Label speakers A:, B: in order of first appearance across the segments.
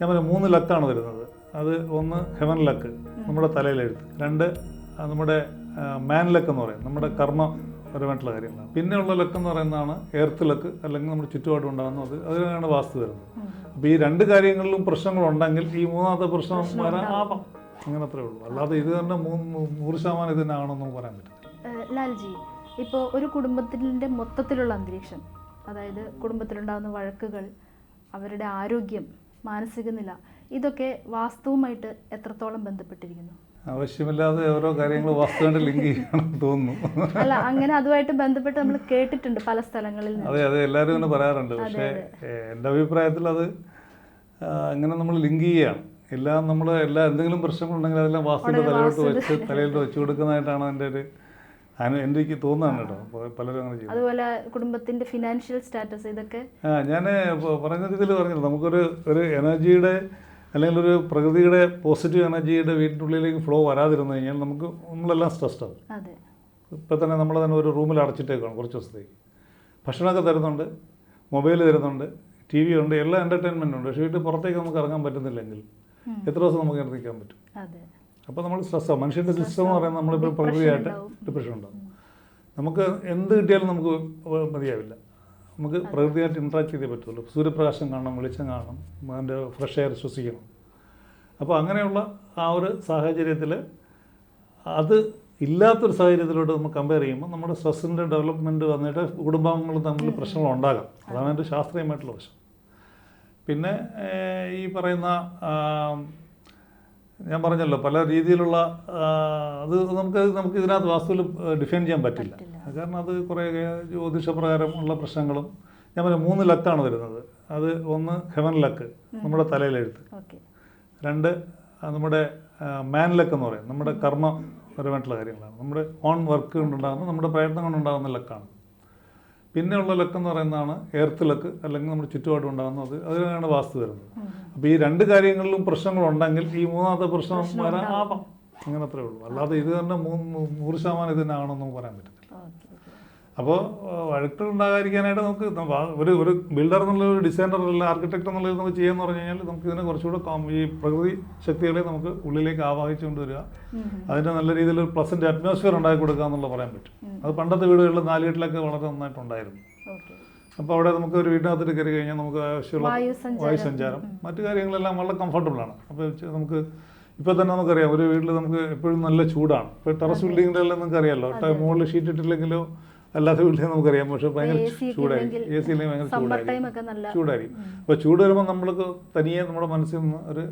A: ഞാൻ പറഞ്ഞു മൂന്ന് ലക്കാണ് വരുന്നത് അത് ഒന്ന് ഹെവൻ ലക്ക് നമ്മുടെ തലയിലെഴുത്ത്. രണ്ട് നമ്മുടെ മാൻ ലക്ക് എന്ന് പറയും. നമ്മുടെ കർമ്മപരമായിട്ടുള്ള കാര്യങ്ങളാണ്. പിന്നെയുള്ള ലക്ക് എന്ന് പറയുന്നതാണ് എർത്ത് ലക്ക് അല്ലെങ്കിൽ നമ്മുടെ ചുറ്റുപാടും ഉണ്ടാകുന്നത് അതിനാണ് വാസ്തു വരുന്നത് അപ്പോൾ ഈ രണ്ട് കാര്യങ്ങളിലും പ്രശ്നങ്ങളുണ്ടെങ്കിൽ ഈ മൂന്നാമത്തെ പ്രശ്നം വരാൻ ആവാം. അങ്ങനെ അത്രേ ഉള്ളൂ. അല്ലാതെ ഇത് തന്നെ മൂന്ന് നൂറ് ശതമാനം ഇത് തന്നെ പറയാൻ പറ്റില്ല.
B: ലാൽജി ഇപ്പോൾ ഒരു കുടുംബത്തിന്റെ മൊത്തത്തിലുള്ള അന്തരീക്ഷം അതായത് കുടുംബത്തിലുണ്ടാകുന്ന വഴക്കുകൾ അവരുടെ ആരോഗ്യം മാനസിക നില ഇതൊക്കെ വാസ്തവുമായിട്ട് എത്രത്തോളം ബന്ധപ്പെട്ടിരിക്കുന്നു?
A: ആവശ്യമില്ലാതെ ഓരോ കാര്യങ്ങൾ വാസ്തുവിന്റെ ലിങ്ക് ചെയ്യണമെന്ന് തോന്നുന്നു.
B: അല്ല അങ്ങനെ അതുമായിട്ട് ബന്ധപ്പെട്ട് നമ്മൾ കേട്ടിട്ടുണ്ട് പല സ്ഥലങ്ങളിൽ
A: അതെ അതെ എല്ലാവരും ഇങ്ങനെ പറയാറുണ്ട്. പക്ഷേ എന്റെ അഭിപ്രായത്തിൽ അത് അങ്ങനെ നമ്മൾ ലിങ്ക് ചെയ്യുകയാണ് എല്ലാം നമ്മൾ എല്ലാ എന്തെങ്കിലും പ്രശ്നങ്ങളുണ്ടെങ്കിൽ അതെല്ലാം വാസ്തുവിന്റെ തലയിലോട്ട് വെച്ച് തലയിലോട്ട് വെച്ചു കൊടുക്കുന്നതായിട്ടാണ് എന്റെ ഒരു അനു എനിക്ക് തോന്നുന്നതാണ് കേട്ടോ. പലരും അങ്ങനെ ചെയ്യും
B: അതുപോലെ കുടുംബത്തിന്റെ ഫിനാൻഷ്യൽ സ്റ്റാറ്റസ് ഇതൊക്കെ?
A: ആ ഞാൻ പറഞ്ഞ രീതിയിൽ പറഞ്ഞില്ല. നമുക്കൊരു ഒരു എനർജിയുടെ അല്ലെങ്കിൽ ഒരു പ്രകൃതിയുടെ പോസിറ്റീവ് എനർജിയുടെ വീട്ടിനുള്ളിലേക്ക് ഫ്ലോ വരാതിരുന്നു കഴിഞ്ഞാൽ നമുക്ക് നമ്മളെല്ലാം സ്ട്രെസ്ഡ് ആവും. ഇപ്പോൾ തന്നെ നമ്മൾ തന്നെ ഒരു റൂമിൽ അടച്ചിട്ടേക്കാണ് കുറച്ച് ദിവസത്തേക്ക്. ഭക്ഷണമൊക്കെ തരുന്നുണ്ട് മൊബൈൽ തരുന്നുണ്ട് ടി വി ഉണ്ട് എല്ലാ എന്റർടൈൻമെന്റും ഉണ്ട്. പക്ഷേ വീട്ടിൽ പുറത്തേക്ക് നമുക്ക് ഇറങ്ങാൻ പറ്റുന്നില്ലെങ്കിൽ എത്ര ദിവസം നമുക്ക് നിൽക്കാൻ പറ്റും? അപ്പോൾ നമ്മൾ സ്ട്രെസ്സാവും മനുഷ്യന്റെ സിസ്റ്റം എന്ന് പറയുന്നത് നമ്മളിപ്പോൾ പ്രകൃതിയായിട്ട്. ഡിപ്രഷൻ ഉണ്ടാവും. നമുക്ക് എന്ത് കിട്ടിയാലും നമുക്ക് മതിയാവില്ല. നമുക്ക് പ്രകൃതിയായിട്ട് ഇൻട്രാക്ട് ചെയ്തേ പറ്റുള്ളൂ. സൂര്യപ്രകാശം കാണണം വെളിച്ചം കാണണം അതിന്റെ ഫ്രഷ് എയർ ശ്വസിക്കണം. അപ്പോൾ അങ്ങനെയുള്ള ആ ഒരു സാഹചര്യത്തിൽ അത് ഇല്ലാത്തൊരു സാഹചര്യത്തിലോട്ട് നമ്മൾ കമ്പയർ ചെയ്യുമ്പോൾ നമ്മുടെ സ്ട്രെസ്സിന്റെ ഡെവലപ്മെന്റ് വന്നിട്ട് കുടുംബാംഗങ്ങൾ തമ്മിൽ പ്രശ്നങ്ങൾ ഉണ്ടാകാം. അതാണ് എന്റെ ശാസ്ത്രീയമായിട്ടുള്ള വശം. പിന്നെ ഈ പറയുന്ന ഞാൻ പറഞ്ഞല്ലോ പല രീതിയിലുള്ള അത് നമുക്ക് നമുക്ക് ഇതിനകത്ത് വാസ്തുവിൽ ഡിഫൈൻ ചെയ്യാൻ പറ്റില്ല. കാരണം അത് കുറേ ജ്യോതിഷപ്രകാരം ഉള്ള പ്രശ്നങ്ങളും ഞാൻ പറഞ്ഞു മൂന്ന് ലക്കാണ് വരുന്നത്. അത് ഒന്ന് ഹെവൻ ലക്ക് നമ്മുടെ തലയിലെഴുത്ത്. രണ്ട് നമ്മുടെ മാൻ ലക്ക് എന്ന് പറയും. നമ്മുടെ കർമ്മപരമായിട്ടുള്ള കാര്യങ്ങളാണ്. നമ്മുടെ ഓൺ വർക്ക് കൊണ്ടുണ്ടാകുന്ന നമ്മുടെ പ്രയത്നം കൊണ്ടുണ്ടാകുന്ന ലക്കാണ്. പിന്നെയുള്ള ലക്ക് എന്ന് പറയുന്നതാണ് എർത്ത് ലക്ക് അല്ലെങ്കിൽ നമ്മുടെ ചുറ്റുപാടും ഉണ്ടാകുന്നത് അതിനാണ് വാസ്തു വരുന്നത്. അപ്പോൾ ഈ രണ്ട് കാര്യങ്ങളിലും പ്രശ്നങ്ങളുണ്ടെങ്കിൽ ഈ മൂന്നാമത്തെ പ്രശ്നം വരാൻ ആവാം. അങ്ങനെ അത്രേ ഉള്ളൂ. അല്ലാതെ ഇത് തന്നെ നൂറ് ശതമാനം ഇത് തന്നെ പറയാൻ പറ്റത്തില്ല. അപ്പോൾ വഴക്കുകൾ ഉണ്ടാകാതിരിക്കാനായിട്ട് നമുക്ക് ഒരു ഒരു ബിൽഡർ എന്നുള്ള ഒരു ഡിസൈനർ അല്ല ആർക്കിടെക്ട് എന്നുള്ളത് നമുക്ക് ചെയ്യാന്ന് പറഞ്ഞു കഴിഞ്ഞാൽ നമുക്ക് ഇതിനെ കുറച്ചുകൂടെ ഈ പ്രകൃതി ശക്തികളെ നമുക്ക് ഉള്ളിലേക്ക് ആവാഹിച്ചു കൊണ്ടുവരിക അതിന്റെ നല്ല രീതിയിൽ ഒരു പ്ലസന്റ് അറ്റ്മോസ്ഫിയർ ഉണ്ടാക്കി കൊടുക്കുക എന്നുള്ള പറയാൻ പറ്റും. അത് പണ്ടത്തെ വീടുകളിൽ നാലുകെട്ടിലൊക്കെ വളരെ നന്നായിട്ടുണ്ടായിരുന്നു. അപ്പോൾ അവിടെ നമുക്ക് ഒരു വീടിനകത്ത് കയറി കഴിഞ്ഞാൽ നമുക്ക് ആവശ്യമുള്ള
B: വായു സഞ്ചാരം.
A: മറ്റു കാര്യങ്ങളെല്ലാം വളരെ കംഫർട്ടബിളാണ് അപ്പോൾ നമുക്ക് ഇപ്പോൾ തന്നെ നമുക്കറിയാം ഒരു വീട്ടിൽ നമുക്ക് എപ്പോഴും നല്ല ചൂടാണ്. ഇപ്പോൾ ടെറസ് ബിൽഡിങ്ങിലെല്ലാം നമുക്ക് അറിയാമല്ലോ മുകളിൽ ഷീറ്റ് ഇട്ടില്ലെങ്കിലോ അല്ലാത്ത വീട്ടിൽ നമുക്കറിയാം പക്ഷേ ഭയങ്കര ചൂടായിരിക്കും. എ സി ഇല്ലെങ്കിൽ ഭയങ്കര ചൂടായിരിക്കും. ചൂടായിരിക്കും. അപ്പോൾ ചൂട് വരുമ്പോൾ നമ്മൾക്ക് തനിയെ നമ്മുടെ മനസ്സിൽ നിന്ന് ഒരു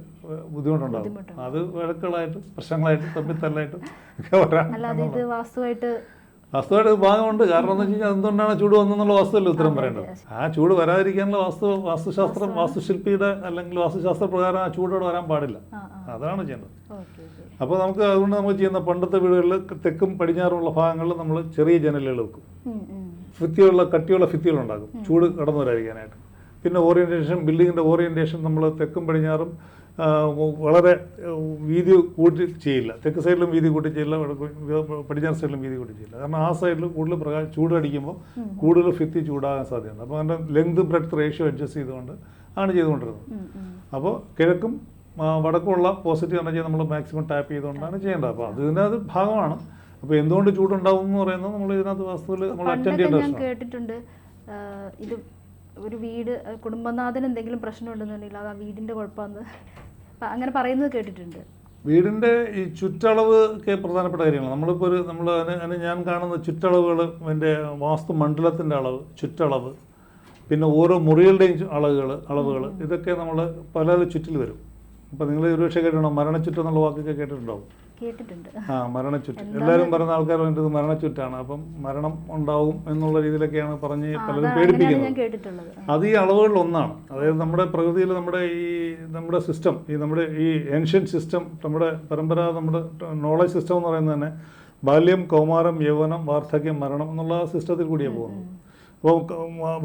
A: ബുദ്ധിമുട്ടുണ്ടാകും അത് വഴക്കുകളായിട്ടും പ്രശ്നങ്ങളായിട്ടും തമ്മിത്തല്ലായിട്ടും ഒക്കെ വരാം.
B: വാസ്തുവായിട്ട്
A: ഭാഗമുണ്ട്. കാരണം എന്ന് വെച്ച് കഴിഞ്ഞാൽ എന്തുകൊണ്ടാണ് ചൂട് വന്നെന്നുള്ള വാസ്തുവല്ല ഉത്തരം പറയേണ്ടത്? ആ ചൂട് വരാതിരിക്കാനുള്ള വാസ്തു വാസ്തുശാസ്ത്രം വാസ്തുശില്പിയുടെ അല്ലെങ്കിൽ വാസ്തുശാസ്ത്ര പ്രകാരം ആ ചൂടോട് വരാൻ പാടില്ല. അതാണ് ചെയ്യേണ്ടത്. അപ്പോൾ നമുക്ക് അതുകൊണ്ട് നമ്മൾ ചെയ്യുന്ന പണ്ടത്തെ വീടുകളിൽ തെക്കും പടിഞ്ഞാറുമുള്ള ഭാഗങ്ങളിൽ നമ്മൾ ചെറിയ ജനലുകൾ വെക്കും. ഭിത്തിയുള്ള കട്ടിയുള്ള ഭിത്തികൾ ഉണ്ടാക്കും. ചൂട് കടന്നു വരാതിരിക്കാനായിട്ട്. പിന്നെ ഓറിയന്റേഷൻ ബിൽഡിങ്ങിന്റെ ഓറിയന്റേഷൻ നമ്മൾ തെക്കും പടിഞ്ഞാറും വളരെ വീതി കൂട്ടി ചെയ്യില്ല. തെക്ക് സൈഡിലും വീതി കൂട്ടി ചെയ്യില്ല പടിഞ്ഞാറ് സൈഡിലും വീതി കൂട്ടി ചെയ്യില്ല. കാരണം ആ സൈഡിൽ കൂടുതൽ പ്രകാശം ചൂടടിക്കുമ്പോൾ കൂടുതൽ ഫിത്തി ചൂടാകാൻ സാധ്യതയുണ്ട്. അപ്പോൾ അതിന്റെ ലെങ്ത് ബ്രെഡ് റേഷ്യോ അഡ്ജസ്റ്റ് ചെയ്തുകൊണ്ട് ആണ് ചെയ്തുകൊണ്ടിരുന്നത്. അപ്പോൾ കിഴക്കും വടക്കുമുള്ള പോസിറ്റീവ് എനർജി നമ്മൾ മാക്സിമം ടാപ്പ് ചെയ്തുകൊണ്ടാണ് ചെയ്യേണ്ടത്. അപ്പോൾ അത് ഇതിനകത്ത് ഭാഗമാണ്. അപ്പോൾ എന്തുകൊണ്ട് ചൂടുണ്ടാവും എന്ന് പറയുന്നത് നമ്മൾ ഇതിനകത്ത് വാസ്തുവിൽ നമ്മൾ അറ്റൻഡ് ചെയ്യേണ്ട
B: കേട്ടിട്ടുണ്ട് ഇത് ഒരു വീട് കുടുംബനാഥൻ കുടുംബനാഥന് എന്തെങ്കിലും പ്രശ്നം ഉണ്ടെന്നുണ്ടെങ്കിൽ അത് ആ വീടിന്റെ കുഴപ്പമെന്ന് പ- അങ്ങനെ പറയുന്നത് കേട്ടിട്ടുണ്ട്.
A: വീടിന്റെ ഈ ചുറ്റളവ് ഒക്കെ പ്രധാനപ്പെട്ട കാര്യങ്ങളാണ്. നമ്മളിപ്പോൾ ഒരു നമ്മൾ അതിന് അതിന് ഞാൻ കാണുന്ന ചുറ്റളവുകൾ എന്റെ വാസ്തു മണ്ഡലത്തിന്റെ അളവ് ചുറ്റളവ് പിന്നെ ഓരോ മുറികളുടെയും അളവുകൾ അളവുകൾ ഇതൊക്കെ നമ്മൾ പല ചുറ്റിൽ വരും. അപ്പോൾ നിങ്ങൾ ഒരുപക്ഷെ കേട്ടിട്ടുണ്ടോ? മരണച്ചുറ്റം എന്നുള്ള വാക്കൊക്കെ കേട്ടിട്ടുണ്ടാവും.
B: കേട്ടിട്ടുണ്ട്.
A: ആ മരണച്ചുറ്റ്. എല്ലാവരും പറയുന്ന ആൾക്കാർ വേണ്ടത് മരണച്ചുറ്റാണ്. അപ്പം മരണം ഉണ്ടാവും എന്നുള്ള രീതിയിലൊക്കെയാണ് പറഞ്ഞ് പലരും പേടിപ്പിക്കുന്നത്.
B: കേട്ടിട്ടുള്ളത്.
A: അത് ഈ അളവുകളിൽ ഒന്നാണ് അതായത് നമ്മുടെ പ്രകൃതിയിൽ നമ്മുടെ ഈ നമ്മുടെ സിസ്റ്റം ഈ നമ്മുടെ ഈ ഏൻഷ്യൻ സിസ്റ്റം നമ്മുടെ പരമ്പരാഗത നമ്മുടെ നോളജ് സിസ്റ്റം എന്ന് പറയുന്നത് തന്നെ ബാല്യം കൗമാരം യൗവനം വാർദ്ധക്യം മരണം എന്നുള്ള സിസ്റ്റത്തിൽ കൂടിയാണ് പോകുന്നത് അപ്പോൾ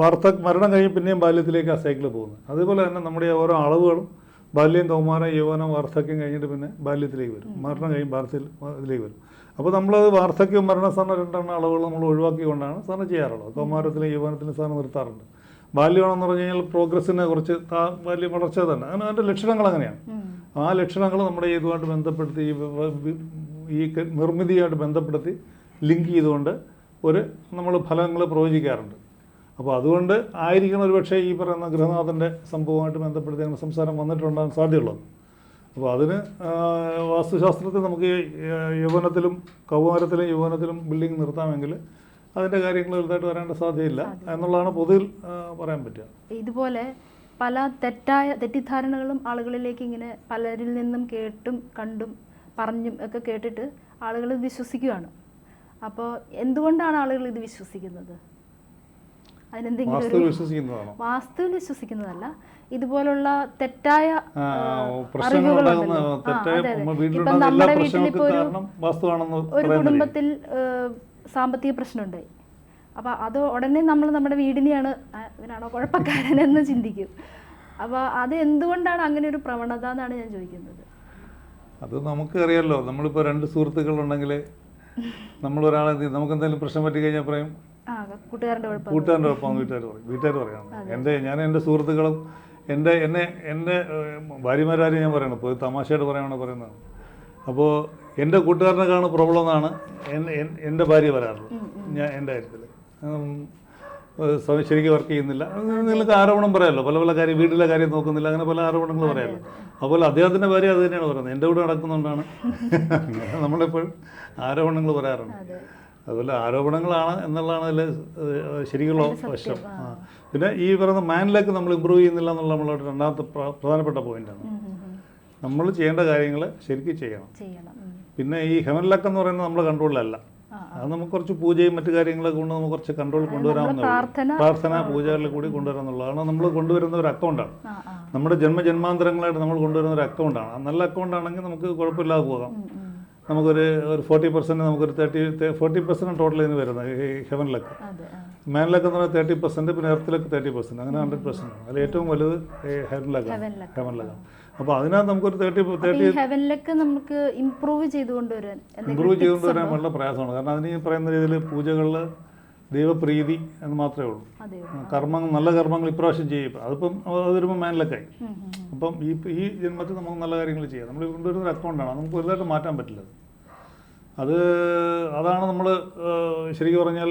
A: വാർദ്ധ മരണം കഴിഞ്ഞ് പിന്നെയും ബാല്യത്തിലേക്ക് ആ സൈക്കിൾ പോകുന്നത് അതേപോലെ തന്നെ നമ്മുടെ ഓരോ അളവുകളും ബാല്യം കൗമാരം യൗവനം വാർദ്ധക്യം കഴിഞ്ഞിട്ട് പിന്നെ ബാല്യത്തിലേക്ക് വരും. മരണം കഴിയും വാർദ്ധയിൽ ഇതിലേക്ക് വരും. അപ്പോൾ നമ്മളത് വാർദ്ധക്യം മരണസ്ഥാനം രണ്ടെണ്ണം അളവുകൾ നമ്മൾ ഒഴിവാക്കിക്കൊണ്ടാണ് സാധനം ചെയ്യാറുള്ളത്. കൗമാരത്തിലും യൗവനത്തിലും സാധനം നിർത്താറുണ്ട്. ബാല്യമാണെന്ന് പറഞ്ഞു കഴിഞ്ഞാൽ പ്രോഗ്രസ്സിനെ കുറിച്ച് താ- വലിയ വളർച്ച തന്നെ. അങ്ങനെ അതിന്റെ ലക്ഷണങ്ങൾ അങ്ങനെയാണ്. ആ ലക്ഷണങ്ങൾ നമ്മുടെ ഇതുമായിട്ട് ബന്ധപ്പെടുത്തി ഈ നിർമ്മിതിയായിട്ട് ബന്ധപ്പെടുത്തി ലിങ്ക് ചെയ്തുകൊണ്ട് ഒരു നമ്മൾ ഫലങ്ങൾ പ്രവചിക്കാറുണ്ട്. അപ്പോൾ അതുകൊണ്ട് ആയിരിക്കണം ഒരു പക്ഷേ ഈ പറയുന്ന ഗൃഹനാഥന്റെ സംഭവമായിട്ട് ബന്ധപ്പെടുത്തി അങ്ങനെ സംസാരം വന്നിട്ടുണ്ടാകാൻ സാധ്യതയുള്ളത്. അപ്പോൾ അതിന് വാസ്തുശാസ്ത്രത്തിൽ നമുക്ക് യൗവനത്തിലും കൗമാരത്തിലും യൗവനത്തിലും ബിൽഡിംഗ് നിർത്താമെങ്കിൽ അതിന്റെ കാര്യങ്ങൾ വലുതായിട്ട് വരേണ്ട സാധ്യതയില്ല എന്നുള്ളതാണ് പൊതുവിൽ പറയാൻ പറ്റുക.
B: ഇതുപോലെ പല തെറ്റായ തെറ്റിദ്ധാരണകളും ആളുകളിലേക്ക് ഇങ്ങനെ പലരിൽ നിന്നും കേട്ടും കണ്ടും പറഞ്ഞും ഒക്കെ കേട്ടിട്ട് ആളുകൾ വിശ്വസിക്കുകയാണ്. അപ്പോൾ എന്തുകൊണ്ടാണ് ആളുകൾ ഇത് വിശ്വസിക്കുന്നത്? അതിനെന്തെങ്കിലും
A: വാസ്തുവിൽ
B: വിശ്വസിക്കുന്നതല്ല. ഇതുപോലുള്ള തെറ്റായ അറിവുകളുണ്ടല്ലോ. നമ്മുടെ വീട്ടിലിപ്പോ ഒരു? കുടുംബത്തിൽ സാമ്പത്തിക പ്രശ്നമുണ്ടായി. അപ്പോൾ അത് ഉടനെ നമ്മൾ നമ്മുടെ വീടിനെയാണ് ഇവനാണോ കുഴപ്പക്കാരനെന്ന് ചിന്തിക്കും. അപ്പോൾ അത് എന്തുകൊണ്ടാണ് അങ്ങനെ ഒരു പ്രവണത എന്നാണ് ഞാൻ ചോദിക്കുന്നത്.
A: അത് നമുക്ക് അറിയാലോ നമ്മളിപ്പോൾ രണ്ട് സുഹൃത്തുക്കളുണ്ടെങ്കിൽ നമ്മൾ ഒരാളെ എന്ത് ചെയ്യും? നമുക്ക് എന്തെങ്കിലും പ്രശ്നം പറ്റി കഴിഞ്ഞാൽ പറയും കൂട്ടുകാരന്റെ ഒപ്പം വീട്ടുകാർ പറയും. വീട്ടുകാർ പറയാം എന്റെ ഞാൻ എന്റെ സുഹൃത്തുക്കളും എന്റെ എന്നെ എന്റെ ഭാര്യമാരും ഭാര്യമാരാരും ഞാൻ പറയണം. ഇപ്പോൾ തമാശയായിട്ട് പറയാണ് പറയുന്നത്. അപ്പോൾ എന്റെ കാണുന്ന പ്രോബ്ലം എന്നാണ് എൻ- എൻ- എന്റെ ഭാര്യ പറയാറുള്ളത്. ഞാൻ എന്റെ കാര്യത്തിൽ. ശരിക്കും വർക്ക് ചെയ്യുന്നില്ല. നിങ്ങൾക്ക് ആരോപണം പറയാമല്ലോ പല പല കാര്യം വീട്ടിലെ കാര്യം നോക്കുന്നില്ല. അങ്ങനെ പല ആരോപണങ്ങൾ പറയാമല്ലോ അതുപോലെ അദ്ദേഹത്തിന്റെ ഭാര്യ അത് തന്നെയാണ് പറയുന്നത്. എന്റെ കൂടെ നടക്കുന്നതുകൊണ്ടാണ്. നമ്മളെപ്പോഴും ആരോപണങ്ങൾ പറയാറുണ്ട്. അതുപോലെ ആരോപണങ്ങളാണ് എന്നുള്ളതാണ് അതിൽ ശരിക്കുള്ള വശം. പിന്നെ ഈ പറയുന്ന മാനിലേക്ക് നമ്മൾ ഇമ്പ്രൂവ് ചെയ്യുന്നില്ല എന്നുള്ള നമ്മളോട് രണ്ടാമത്തെ പ്രധാനപ്പെട്ട പോയിന്റാണ്. നമ്മൾ ചെയ്യേണ്ട കാര്യങ്ങൾ ശരിക്കും ചെയ്യണം. പിന്നെ ഈ ഹെമൻലക്ക് എന്ന് പറയുന്നത് നമ്മൾ കൺട്രോളിലല്ല അത് നമുക്ക് കുറച്ച് പൂജയും മറ്റു കാര്യങ്ങളൊക്കെ കൊണ്ട് നമുക്ക് കുറച്ച് കൺട്രോൾ കൊണ്ടുവരാവുന്നതാണ്
B: പ്രാർത്ഥന
A: പൂജകളിൽ കൂടി കൊണ്ടുവരാന്നുള്ളതാണ് നമ്മൾ കൊണ്ടുവരുന്ന ഒരു അക്കൗണ്ടാണ്
B: നമ്മുടെ ജന്മ
A: നമ്മുടെ ജന്മജന്മാന്തരങ്ങളായിട്ട് നമ്മൾ കൊണ്ടുവരുന്ന ഒരു അക്കൗണ്ടാണ് നല്ല അക്കൗണ്ടാണെങ്കിൽ നമുക്ക് കുഴപ്പമില്ലാതെ പോകാം. നമുക്കൊരു ഒരു ഫോർട്ടി പെർസെന്റ് നമുക്കൊരു തേർട്ടി ഫോർട്ടി പെർസെന്റ് ടോട്ടൽ ഇതിന് വരുന്നത് ഈ ഹെവൻ ലക്ക്
B: അതെ ലക്ക്
A: മാനിലൊക്കെ എന്ന് പറഞ്ഞാൽ തേർട്ടി പെർസെന്റ് പിന്നെ എർത്തിലൊക്കെ തേർട്ടി പെർസെന്റ് അങ്ങനെ ഹൺഡ്രഡ് പെർസെന്റ് അതിൽ ഏറ്റവും വലുത് ഹെവൻ
B: ലക്ക്
A: ഹെവൻ ലക്ക് അപ്പോൾ അതിനകത്ത് നമുക്കൊരു തേർട്ടി തേർട്ടി
B: ഹെവൻ ലക്ക് നമുക്ക് ഇംപ്രൂവ് ചെയ്തുകൊണ്ടുവരാൻ വരാൻ
A: ഇമ്പ്രൂവ്
B: tips
A: ചെയ്തുകൊണ്ട് വരാൻ
B: ഉണ്ടോ?
A: വളരെ പ്രയാസമാണ് കാരണം അതിന് ഈ പറയുന്ന രീതിയിൽ പൂജകളിൽ ദൈവപ്രീതി എന്ന് മാത്രമേ ഉള്ളൂ. കർമ്മങ്ങൾ നല്ല കർമ്മങ്ങൾ ഇപ്രാവശ്യം ചെയ്യും അതിപ്പം അത് വരുമ്പോൾ
B: ഉം, ഉം.
A: അപ്പം ഈ ഈ ജന്മത്തിൽ നമുക്ക് നല്ല കാര്യങ്ങൾ ചെയ്യാം. നമ്മൾ കൊണ്ടുവരുന്ന ഒരു അക്കൗണ്ടാണ് നമുക്ക് വലുതായിട്ട് മാറ്റാൻ പറ്റില്ല. അത്. അത് അതാണ് നമ്മൾ ശരിക്കും പറഞ്ഞാൽ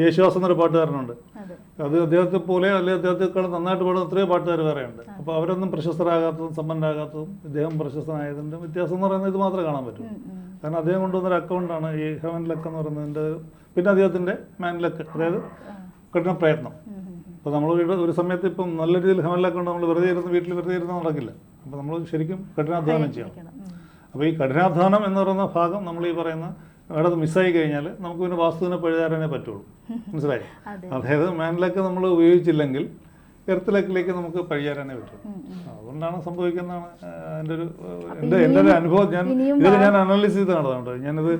A: യേശുദാസ് എന്നൊരു പാട്ടുകാരനുണ്ട്.
B: അതെ.
A: അദ്ദേഹത്തെ പോലെ അല്ലെങ്കിൽ അദ്ദേഹത്തെക്കാൾ നന്നായിട്ട് പാടുന്ന എത്രയോ പാട്ടുകാർ വേറെയുണ്ട്. അപ്പോൾ അവരൊന്നും പ്രശസ്തരാകാത്തതും സമ്പന്നരാകാത്തതും ഇദ്ദേഹം പ്രശസ്തനായതിന്റെ വ്യത്യാസം എന്ന് പറയുന്നത് ഇത് മാത്രമേ കാണാൻ പറ്റൂ. കാരണം അദ്ദേഹം കൊണ്ടുവന്നൊരു അക്കൗണ്ടാണ് ഈ ഹെവൻ ലക്ക് എന്ന് പറയുന്നതിന്റെ പിന്നെ അദ്ദേഹത്തിന്റെ മാനിലൊക്കെ അതായത് കഠിന പ്രയത്നം. അപ്പോൾ നമ്മൾ ഒരു ഒരു സമയത്ത് ഇപ്പം നല്ല രീതിയിൽ ഹെമലൊക്കെ ലക്ക് ഉണ്ട് നമ്മൾ വെറുതെ ഇരുന്ന് വീട്ടിൽ വെറുതെ ഇരുന്ന് നടക്കില്ല. അപ്പോൾ നമ്മൾ ശരിക്കും കഠിനാധ്വാനം ചെയ്യണം. അപ്പോൾ ഈ കഠിനാധ്വാനം എന്ന് പറയുന്ന ഭാഗം നമ്മൾ ഈ പറയുന്ന അവിടെ മിസ്സായി കഴിഞ്ഞാൽ നമുക്ക് പിന്നെ വാസ്തുവിനെ പഴുതാരനെ പറ്റുള്ളൂ. മനസ്സിലായി? അതായത് മാനിലൊക്കെ നമ്മൾ ഉപയോഗിച്ചില്ലെങ്കിൽ എർത്തിലക്കിലേക്ക് നമുക്ക് പഴിയാരനെ പറ്റുള്ളൂ. അതുകൊണ്ടാണ് സംഭവിക്കുന്നതാണ് എന്റെ ഒരു എന്റെ എന്റെ ഒരു അനുഭവം ഞാൻ ഇതൊക്കെ ഞാൻ അനലൈസ് ചെയ്ത് നടന്നുണ്ട് ഞാനിത്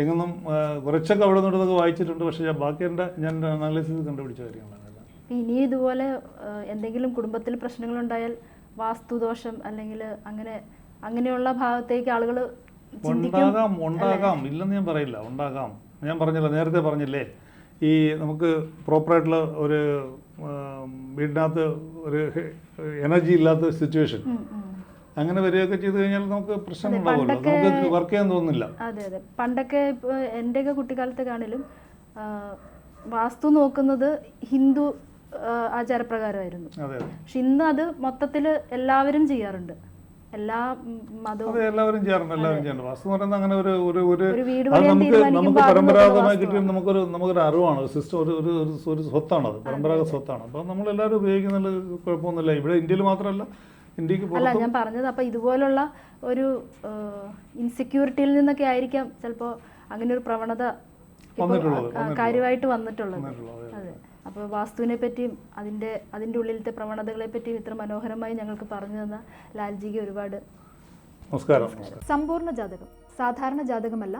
A: എങ്ങൊന്നും ആ, കുറച്ചൊക്കെ അവിടെ നിന്നൊക്കെ വായിച്ചിട്ടുണ്ട്. പക്ഷേ ഞാൻ ബാക്കി എന്റെ ഞാൻ അനാലിസിസ് കണ്ടുപിടിച്ച കാര്യങ്ങളാണ്
B: ഇനി ഇതുപോലെ എന്തെങ്കിലും കുടുംബത്തിൽ പ്രശ്നങ്ങളുണ്ടായാൽ വാസ്തുദോഷം അല്ലെങ്കിൽ അങ്ങനെ അങ്ങനെയുള്ള ഭാഗത്തേക്ക് ആളുകൾ
A: ഉണ്ടാകാം ഉണ്ടാകാം. ഇല്ലെന്ന് ഞാൻ പറയില്ല ഉണ്ടാകാം. ഞാൻ പറഞ്ഞില്ല നേരത്തെ പറഞ്ഞില്ലേ ഈ നമുക്ക് പ്രോപ്പറായിട്ടുള്ള ഒരു വീടിനകത്ത് ഒരു എനർജി ഇല്ലാത്ത സിറ്റുവേഷൻ. അങ്ങനെ വരികയൊക്കെ ചെയ്തു കഴിഞ്ഞാൽ നമുക്ക്
B: പ്രശ്നമുണ്ടാവുമല്ലോ
A: നമുക്ക് വർക്ക് ചെയ്യാൻ തോന്നുന്നില്ല.
B: അതെ അതെ. പണ്ടൊക്കെ എന്റെയൊക്കെ കുട്ടിക്കാലത്തെ കാണിലും വാസ്തു നോക്കുന്നത് ഹിന്ദു ആചാരപ്രകാരമായിരുന്നു. പക്ഷെ ഇന്ന് അത് മൊത്തത്തിൽ എല്ലാവരും ചെയ്യാറുണ്ട്. എല്ലാ മതവും.
A: എല്ലാവരും ചെയ്യാറുണ്ട് എല്ലാവരും ചെയ്യാറുണ്ട്. വാസ്തു എന്ന് പറയുന്നത് അങ്ങനെ ഒരു ഒരു ഒരു നമുക്ക് നമുക്ക് പരമ്പരാഗതമായി കിട്ടിയ നമുക്കൊരു നമുക്കൊരു അറിവാണ്. സിസ്റ്റം ഒരു ഒരു ഒരു സ്വത്താണ് അത് പരമ്പരാഗത സ്വത്താണ് അപ്പോൾ നമ്മളെല്ലാവരും ഉപയോഗിക്കുന്നതിൽ കുഴപ്പമൊന്നുമില്ല. ഇവിടെ ഇന്ത്യയിൽ മാത്രമല്ല ഇന്ത്യയ്ക്ക്
B: അല്ല ഞാൻ പറഞ്ഞത് അപ്പോൾ ഇതുപോലുള്ള ഒരു ഇൻസെക്യൂരിറ്റിയിൽ നിന്നൊക്കെ ആയിരിക്കാം ചിലപ്പോൾ അങ്ങനെ ഒരു പ്രവണത കാര്യമായിട്ട് വന്നിട്ടുള്ളത്.
A: അതെ.
B: അപ്പൊ അപ്പോൾ വാസ്തുവിനെ പറ്റിയും അതിന്റെ അതിന്റെ ഉള്ളിലത്തെ പ്രവണതകളെ പറ്റിയും ഇത്ര മനോഹരമായി ഞങ്ങൾക്ക് പറഞ്ഞു തന്ന ലാൽജിക്ക് ഒരുപാട്
A: നമസ്കാരം.
B: സമ്പൂർണ ജാതകം. സാധാരണ ജാതകമല്ല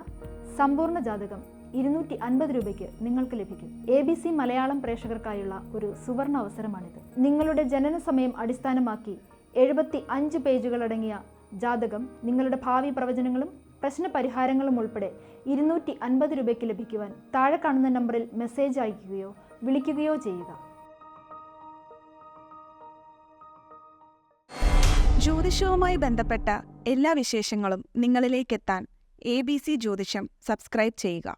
B: സമ്പൂർണ ജാതകം ഇരുന്നൂറ്റി അൻപത് രൂപയ്ക്ക് നിങ്ങൾക്ക് ലഭിക്കും. എ ബി സി മലയാളം പ്രേക്ഷകർക്കായുള്ള ഒരു സുവർണ അവസരമാണിത്. നിങ്ങളുടെ ജനന സമയം അടിസ്ഥാനമാക്കി എഴുപത്തി അഞ്ച് പേജുകളടങ്ങിയ ജാതകം നിങ്ങളുടെ ഭാവി പ്രവചനങ്ങളും പ്രശ്നപരിഹാരങ്ങളും ഉൾപ്പെടെ ഇരുന്നൂറ്റി അൻപത് രൂപയ്ക്ക് ലഭിക്കുവാൻ താഴെ കാണുന്ന നമ്പറിൽ മെസ്സേജ് അയക്കുകയോ വിളിക്കുകയോ ചെയ്യുക.
C: ജ്യോതിഷവുമായി ബന്ധപ്പെട്ട എല്ലാ വിശേഷങ്ങളും നിങ്ങളിലേക്കെത്താൻ എ ബി സി ജ്യോതിഷം സബ്സ്ക്രൈബ് ചെയ്യുക.